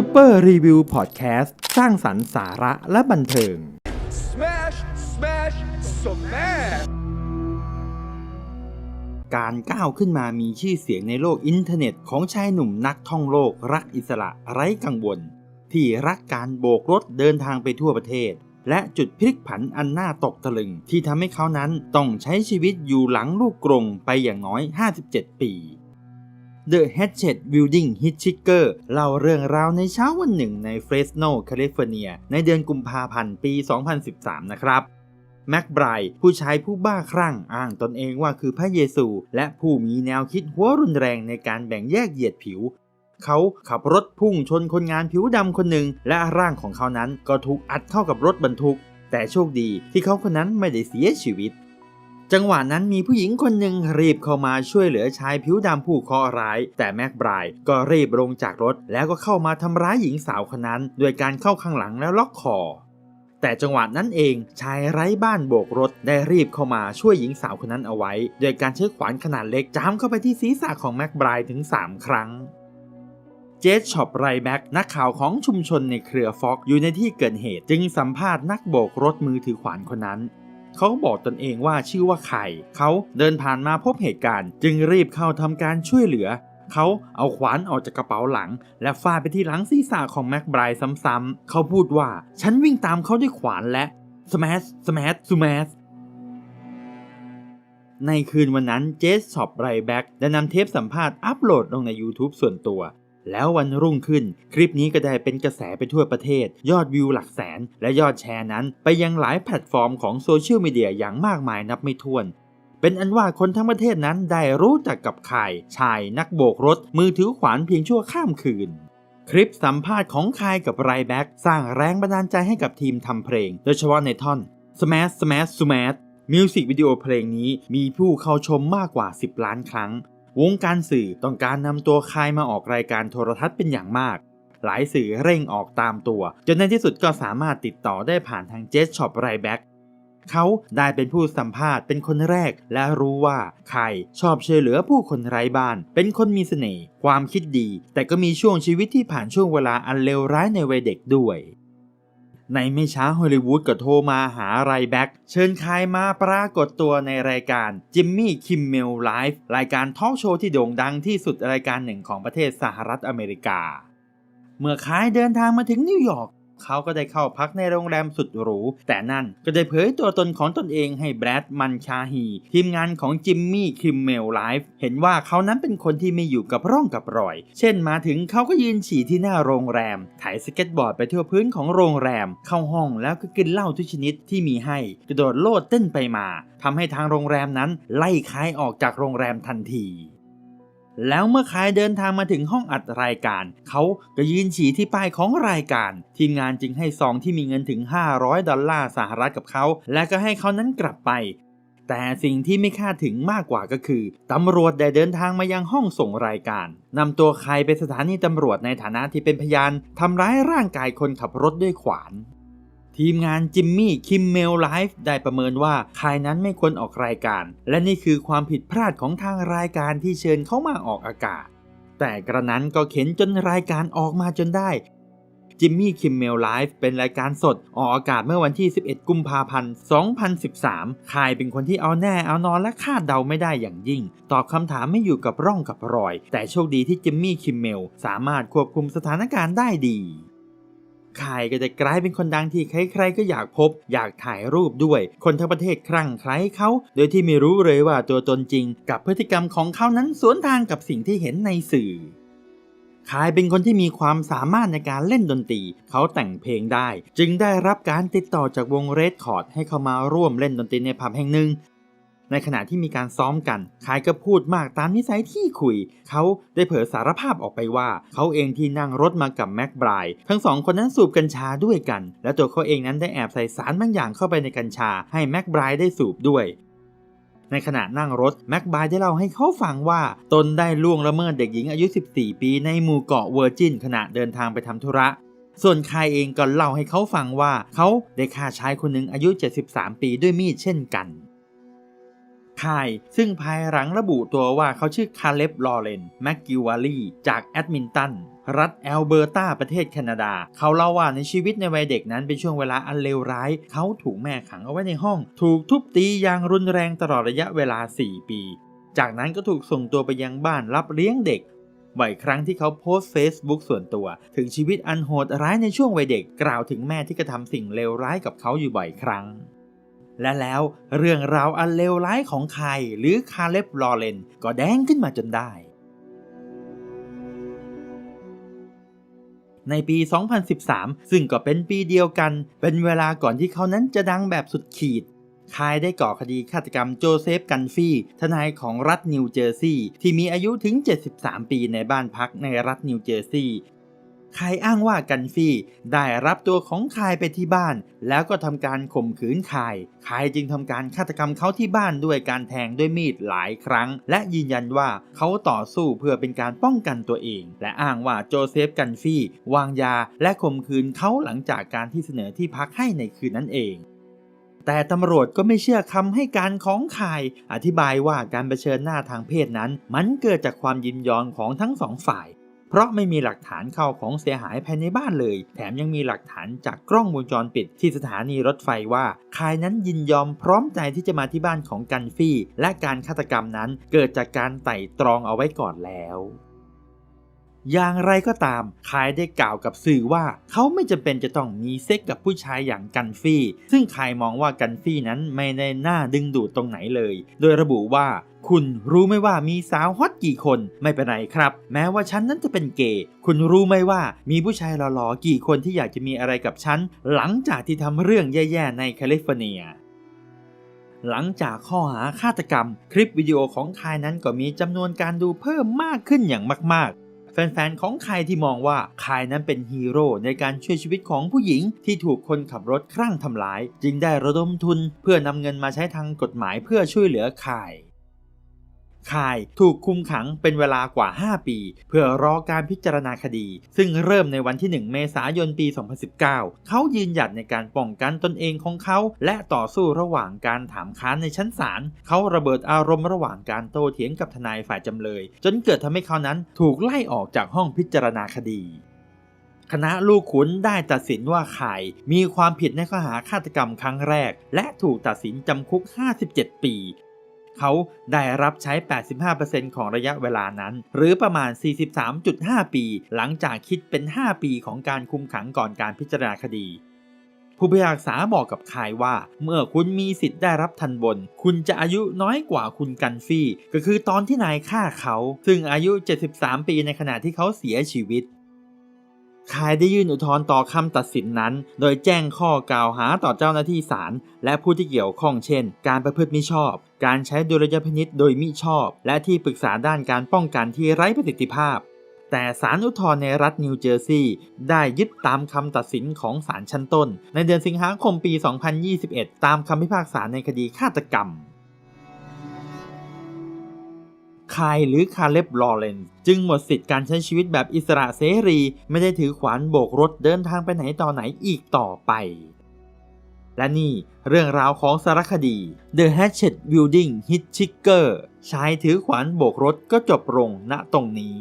Super Review Podcast สร้างสรรค์สาระและบันเทิง Smash, smash, smash! การก้าวขึ้นมามีชื่อเสียงในโลกอินเทอร์เน็ตของชายหนุ่มนักท่องโลกรักอิสระไร้กังวล ที่รักการโบกรถเดินทางไปทั่วประเทศ และจุดพลิกผันอันน่าตกตะลึง ที่ทำให้เขานั้นต้องใช้ชีวิตอยู่หลังลูกกรงไปอย่างน้อย 57 ปี The Hatchet Building Hitchhiker เล่าเรื่องราวในเช้าวันหนึ่งในเฟรสโนแคลิฟอร์เนีย ในเดือนกุมภาพันธ์ปี 2013 นะครับแม็กไบร์ผู้ชายผู้บ้าคลั่งอ้างตนเองว่าคือพระเยซู และผู้มีแนวคิดหัวรุนแรงในการแบ่งแยกเหยียดผิว เขาขับรถพุ่งชนคนงานผิวดำคนหนึ่ง และร่างของเขานั้นก็ถูกอัดเข้ากับรถบรรทุก แต่โชคดีที่เขาคนนั้นไม่ได้เสียชีวิต จังหวะนั้นมีผู้หญิงคนหนึ่งรีบเข้ามาช่วยเหลือชายผิวดำผู้เคราะห์ร้าย แต่แม็กไบรท์ก็รีบลงจากรถ แล้วก็เข้ามาทำร้ายหญิงสาวคนนั้นด้วยการเข้าข้างหลังแล้วล็อกคอ แต่จังหวะนั้นเองชายไร้บ้านโบกรถได้รีบเข้ามาช่วยหญิงสาวคนนั้นเอาไว้ โดยการใช้ขวานขนาดเล็กจามเข้าไปที่ศีรษะของแม็กไบรท์ถึง 3 ครั้งเจสช็อปไรแบ็กนักข่าวของชุมชนในเครือฟ็อกอยู่ในที่เกิดเหตุจึงสัมภาษณ์นักโบกรถมือถือขวานคนนั้น เขาบอกตนเองว่าชื่อว่าไข่ เขาเดินผ่านมาพบเหตุการณ์ จึงรีบเข้าทำการช่วยเหลือ เขาเอาขวานออกจากกระเป๋าหลัง และฟาดไปที่หลังศีรษะของแม็กไบรท์ซ้ำๆ เขาพูดว่าฉันวิ่งตามเขาด้วยขวานและ smash smash smash ในคืนวันนั้นเจสชอปไรแบ็กได้นำเทปสัมภาษณ์อัปโหลดลงใน YouTube ส่วนตัว แล้ววันรุ่งขึ้น คลิปนี้ก็ได้เป็นกระแสไปทั่วประเทศ ยอดวิวหลักแสน และยอดแชร์นั้น ไปยังหลายแพลตฟอร์มของโซเชียลมีเดียอย่างมากมายนับไม่ถ้วน เป็นอันว่าคนทั้งประเทศนั้นได้รู้จักกับข่าย ชายนักโบกรถ มือถือขวานเพียงชั่วข้ามคืนคลิปสัมภาษณ์ของคายกับไรแบ็กสร้างแรงบันดาลใจให้กับทีมทำเพลง โดยเฉพาะในท่อน Smash Smash Smash มิวสิกวิดีโอเพลงนี้มีผู้เข้าชมมากกว่า 10 ล้านครั้ง วงการสื่อต้องการนำตัวคายมาออกรายการโทรทัศน์เป็นอย่างมาก หลายสื่อเร่งออกตามตัว จนในที่สุดก็สามารถติดต่อได้ผ่านทางเจสช็อปไรแบ็กเขาได้เป็นผู้สัมภาษณ์เป็นคนแรก และรู้ว่าใครชอบช่วยเหลือผู้คนไร้บ้าน เป็นคนมีเสน่ห์ความคิดดี แต่ก็มีช่วงชีวิตที่ผ่านช่วงเวลาอันเลวร้ายในวัยเด็กด้วย ในไม่ช้าฮอลลีวูดก็โทรมาหาไรแบ็กเชิญคายมาปรากฏตัวในรายการจิมมี่คิมเมลไลฟ์รายการทอล์กโชว์ที่โด่งดังที่สุดรายการหนึ่งของประเทศสหรัฐอเมริกา เมื่อคายเดินทางมาถึงนิวยอร์ก เขาก็ได้เข้าพักในโรงแรมสุดหรู แต่นั่นก็ได้เผยตัวตนของตนเองให้แบรดมันชาฮี ทีมงานของจิมมี่คิมเมลไลฟ์เห็นว่าเขานั้นเป็นคนที่ไม่อยู่กับร่องกับรอย เช่นมาถึงเขาก็ยืนฉี่ที่หน้าโรงแรม ถ่ายสเก็ตบอร์ดไปทั่วพื้นของโรงแรม เข้าห้องแล้วก็กินเหล้าทุกชนิดที่มีให้ กระโดดโลดเต้นไปมาทำให้ทางโรงแรมนั้นไล่คายออกจากโรงแรมทันที แล้วเมื่อคายเดินทางมาถึงห้องอัดรายการ เขาก็ยืนฉี่ที่ป้ายของรายการ ทีมงานจึงให้ซองที่มีเงินถึง 500 ดอลลาร์สหรัฐกับเขา และก็ให้เขานั้นกลับไป แต่สิ่งที่ไม่คาดถึงมากกว่าก็คือตำรวจได้เดินทางมายังห้องส่งรายการนำตัวใครไปสถานีตำรวจในฐานะที่เป็นพยานทำร้ายร่างกายคนขับรถด้วยขวาน ทีมงานจิมมี่คิมเมลไลฟ์ได้ประเมินว่าคายนั้นไม่ควรออกรายการ และนี่คือความผิดพลาดของทางรายการที่เชิญเขามาออกอากาศ แต่กระนั้นก็เข็นจนรายการออกมาจนได้จิมมี่คิมเมลไลฟ์เป็นรายการสด ออกอากาศเมื่อวันที่ 11 กุมภาพันธ์ 2013 คายเป็นคนที่เอาแน่เอานอนและคาดเดาไม่ได้อย่างยิ่ง ตอบคำถามไม่อยู่กับร่องกับรอย แต่โชคดีที่จิมมี่คิมเมลสามารถควบคุมสถานการณ์ได้ดี คายก็จะกลายเป็นคนดังที่ใครๆก็อยากพบ อยากถ่ายรูปด้วย คนทั้งประเทศคลั่งไคล้เขา โดยที่ไม่รู้เลยว่าตัวตนจริง กับพฤติกรรมของเขานั้นสวนทางกับสิ่งที่เห็นในสื่อคายเป็นคนที่มีความสามารถในการเล่นดนตรี เขาแต่งเพลงได้ จึงได้รับการติดต่อจากวงเรดคอร์ดให้เข้ามาร่วมเล่นดนตรีในผับแห่งหนึ่ง ในขณะที่มีการซ้อมกันคายก็พูดมากตามนิสัยที่คุย เขาได้เผยสารภาพออกไปว่า เขาเองที่นั่งรถมากับแม็กไบรท์ทั้งสองคนนั้นสูบกัญชาด้วยกัน และตัวเขาเองนั้นได้แอบใส่สารบางอย่างเข้าไปในกัญชา ให้แม็กไบรท์ได้สูบด้วยในขณะนั่งรถแม็กไบรท์ได้เล่าให้เขาฟังว่า ตนได้ล่วงละเมิดเด็กหญิงอายุ 14 ปีในหมู่เกาะเวอร์จินขณะเดินทางไปทำธุระ ส่วนคายเองก็เล่าให้เขาฟังว่า เขาได้ฆ่าชายคนหนึ่งอายุ 73 ปีด้วยมีดเช่นกัน คาย ซึ่งภายหลังระบุตัวว่าเขาชื่อคาเล็บลอเรนแมกกิวารีจากแอดมินตันรัฐแอลเบอร์ตาประเทศแคนาดา เขาเล่าว่าในชีวิตในวัยเด็กนั้นเป็นช่วงเวลาอันเลวร้าย เขาถูกแม่ขังเอาไว้ในห้อง ถูกทุบตีอย่างรุนแรงตลอดระยะเวลา 4 ปี จากนั้นก็ถูกส่งตัวไปยังบ้านรับเลี้ยงเด็กบ่อยครั้งที่เขาโพสต์ Facebook ส่วนตัว ถึงชีวิตอันโหดร้ายในช่วงวัยเด็กกล่าวถึงแม่ที่กระทำสิ่งเลวร้ายกับเขาอยู่บ่อยครั้ง และแล้วเรื่องราวอันเลวร้ายของใครหรือคาเล็บลอเรนก็แดงขึ้นมาจนได้ ในปี 2013 ซึ่งก็เป็นปีเดียวกัน เป็นเวลาก่อนที่เขานั้นจะดังแบบสุดขีดคายได้ก่อคดีฆาตกรรมโจเซฟกันฟี่ ทนายของรัฐนิวเจอร์ซีย์ที่มีอายุถึง 73 ปีในบ้านพักในรัฐนิวเจอร์ซีย์ คายอ้างว่ากันฟี่ ได้รับตัวของคายไปที่บ้าน แล้วก็ทำการข่มขืนคาย คายจึงทำการฆาตกรรมเขาที่บ้านด้วยการแทงด้วยมีดหลายครั้ง และยืนยันว่าเขาต่อสู้เพื่อเป็นการป้องกันตัวเอง และอ้างว่าโจเซฟกันฟี่ วางยาและข่มขืนเขาหลังจากการที่เสนอที่พักให้ในคืนนั้นเองแต่ตำรวจก็ไม่เชื่อคำให้การของคาย อธิบายว่าการเผชิญหน้าทางเพศนั้น มันเกิดจากความยินยอมของทั้งสองฝ่าย ราะไม่มีหลักฐานเข้าของเสียหายภายในบ้านเลย แถมยังมีหลักฐานจากกล้องวงจรปิด ที่สถานีรถไฟว่าคายนั้นยินยอมพร้อมใจที่จะมาที่บ้านของกันฟี่ และการฆาตกรรมนั้นเกิดจากการไต่ตรองเอาไว้ก่อนแล้ว อย่างไรก็ตามคายได้กล่าวกับสื่อว่าเขาไม่จำเป็นจะต้องมีเซ็กกับผู้ชายอย่างกันฟี่ ซึ่งคายมองว่ากันฟี่นั้นไม่ได้น่าดึงดูดตรงไหนเลย โดยระบุว่าคุณรู้ไหมว่ามีสาวฮอตกี่คนไม่เป็นไรครับ แม้ว่าฉันนั้นจะเป็นเกย์คุณรู้ไหมว่ามีผู้ชายหล่อๆกี่คนที่อยากจะมีอะไรกับฉัน หลังจากที่ทำเรื่องแย่ๆในแคลิฟอร์เนียหลังจากข้อหาฆาตกรรม คลิปวิดีโอของคายนั้นก็มีจำนวนการดูเพิ่มมากขึ้นอย่างมากๆ แฟนๆ ของคายที่มองว่าคายนั้นเป็นฮีโร่ในการช่วยชีวิตของผู้หญิงที่ถูกคนขับรถคลั่งทำร้าย จึงได้ระดมทุนเพื่อนำเงินมาใช้ทางกฎหมายเพื่อช่วยเหลือคาย คายถูกคุมขังเป็นเวลากว่า 5 ปี เพื่อรอการพิจารณาคดี ซึ่งเริ่มในวันที่ 1 เมษายนปี 2019 เขายืนหยัดในการป้องกันตนเองของเขา และต่อสู้ระหว่างการถามค้านในชั้นศาลเขาระเบิดอารมณ์ระหว่างการโต้เถียงกับทนายฝ่ายจำเลย จนเกิดทำให้เขานั้นถูกไล่ออกจากห้องพิจารณาคดีคณะลูกขุนได้ตัดสินว่าไข่มีความผิดในข้อหาฆาตกรรมครั้งแรก และถูกตัดสินจำคุก 57 ปี เขาได้รับใช้ 85%ของระยะเวลานั้น หรือประมาณ 43.5 ปี หลังจากคิดเป็น 5 ปีของการคุมขังก่อนการพิจารณาคดี ผู้พิพากษาบอกกับคายว่า เมื่อคุณมีสิทธิ์ได้รับทันบน คุณจะอายุน้อยกว่าคุณกันฟี่ ก็คือตอนที่นายฆ่าเขา ซึ่งอายุ 73 ปีในขณะที่เขาเสียชีวิต คายได้ยื่นอุทธรณ์ต่อคำตัดสินนั้น โดยแจ้งข้อกล่าวหาต่อเจ้าหน้าที่ศาลและผู้ที่เกี่ยวข้องเช่น การประพฤติมิชอบ การใช้ดุลยพินิษโดยมิชอบ และที่ปรึกษาด้านการป้องกันที่ไร้ประสิทธิภาพ แต่ศาลอุทธรณ์ในรัฐนิวเจอร์ซีย์ได้ยึดตามคำตัดสินของศาลชั้นต้น ในเดือนสิงหาคมปี 2021 ตามคำพิพากษาในคดีฆาตกรรม คายหรือคาเล็บลอเรนซ์จึงหมดสิทธิ์การใช้ชีวิตแบบอิสระเสรี ไม่ได้ถือขวานโบกรถเดินทางไปไหนต่อไหนอีกต่อไป และนี่เรื่องราวของสารคดี The Hatchet Building Hitchhiker ชายถือขวานโบกรถก็จบลงณตรงนี้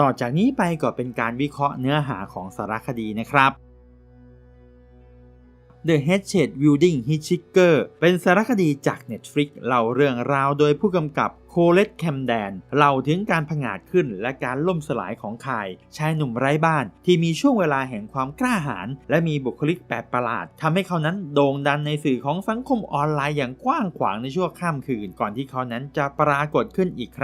ต่อจากนี้ไปก็เป็นการวิเคราะห์เนื้อหาของสารคดีนะครับ The Hatchet Building Hitchhiker เป็นสารคดีจาก Netflix เล่าเรื่องราวโดยผู้กำกับโคเลตแคมแดนเล่าถึงการผงาดขึ้นและการล่มสลายของคาย ชายหนุ่มไร้บ้านที่มีช่วงเวลาแห่งความกล้าหาญและมีบุคลิกแปลกประหลาดทำให้เขานั้นโด่งดังในสื่อของสังคมออนไลน์อย่างกว้างขวางในช่วข้ามคืน ก่อนที่เขานั้นจะปรากฏขึ้นอีกครั้ง